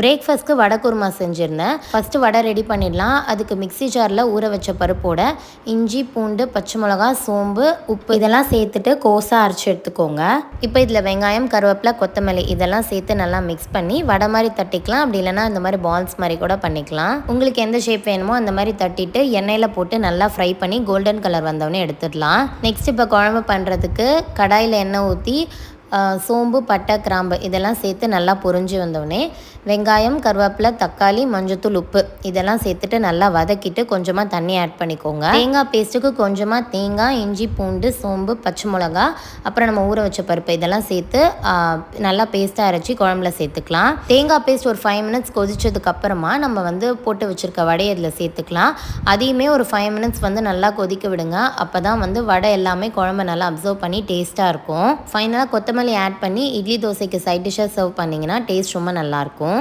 பிரேக்ஃபாஸ்ட்க்கு வடை குருமா செஞ்சுருந்தேன். ஃபஸ்ட்டு வடை ரெடி பண்ணிடலாம். அதுக்கு மிக்ஸி ஜாரில் ஊற வச்ச பருப்போட இஞ்சி பூண்டு பச்சை மிளகா சோம்பு உப்பு இதெல்லாம் சேர்த்துட்டு கோஸாக அரைச்சி எடுத்துக்கோங்க. இப்போ இதில் வெங்காயம் கருவேப்பிலை கொத்தமல்லி இதெல்லாம் சேர்த்து நல்லா மிக்ஸ் பண்ணி வடை மாதிரி தட்டிக்கலாம். அப்படி இல்லைன்னா இந்த மாதிரி பால்ஸ் மாதிரி கூட பண்ணிக்கலாம். உங்களுக்கு எந்த ஷேப் வேணுமோ அந்த மாதிரி தட்டிட்டு எண்ணெயில் போட்டு நல்லா ஃப்ரை பண்ணி கோல்டன் கலர் வந்தவொடனே எடுத்துடலாம். நெக்ஸ்ட் இப்போ குழம்பு பண்ணுறதுக்கு கடாயில் எண்ணெய் ஊற்றி சோம்பு பட்டை கிராம்பு இதெல்லாம் சேர்த்து நல்லா பொரிஞ்சு வந்தோடனே வெங்காயம் கருவேப்பிலை தக்காளி மஞ்சத்தூள் உப்பு இதெல்லாம் சேர்த்துட்டு நல்லா வதக்கிட்டு கொஞ்சமாக தண்ணி ஆட் பண்ணிக்கோங்க. தேங்காய் பேஸ்ட்டுக்கு கொஞ்சமாக தேங்காய் இஞ்சி பூண்டு சோம்பு பச்சை மிளகா அப்புறம் நம்ம ஊற வச்ச பருப்பு இதெல்லாம் சேர்த்து நல்லா பேஸ்ட்டாக அரைச்சி குழம்புல சேர்த்துக்கலாம். தேங்காய் பேஸ்ட் ஒரு ஃபைவ் மினிட்ஸ் கொதிச்சதுக்கு அப்புறமா நம்ம வந்து போட்டு வச்சுருக்க வடையை இதில் சேர்த்துக்கலாம். அதையுமே ஒரு ஃபைவ் மினிட்ஸ் வந்து நல்லா கொதிக்க விடுங்க. அப்போ தான் வந்து வடை எல்லாமே குழம்பு நல்லா அப்சர்வ் பண்ணி டேஸ்ட்டாக இருக்கும். ஃபைனலாக கொத்தமல்லி கொத்தமல்லி ஆட் பண்ணி இட்லி தோசைக்கு சைட் டிஷ்ஷாக சர்வ் பண்ணிங்கன்னா டேஸ்ட் ரொம்ப நல்லாயிருக்கும்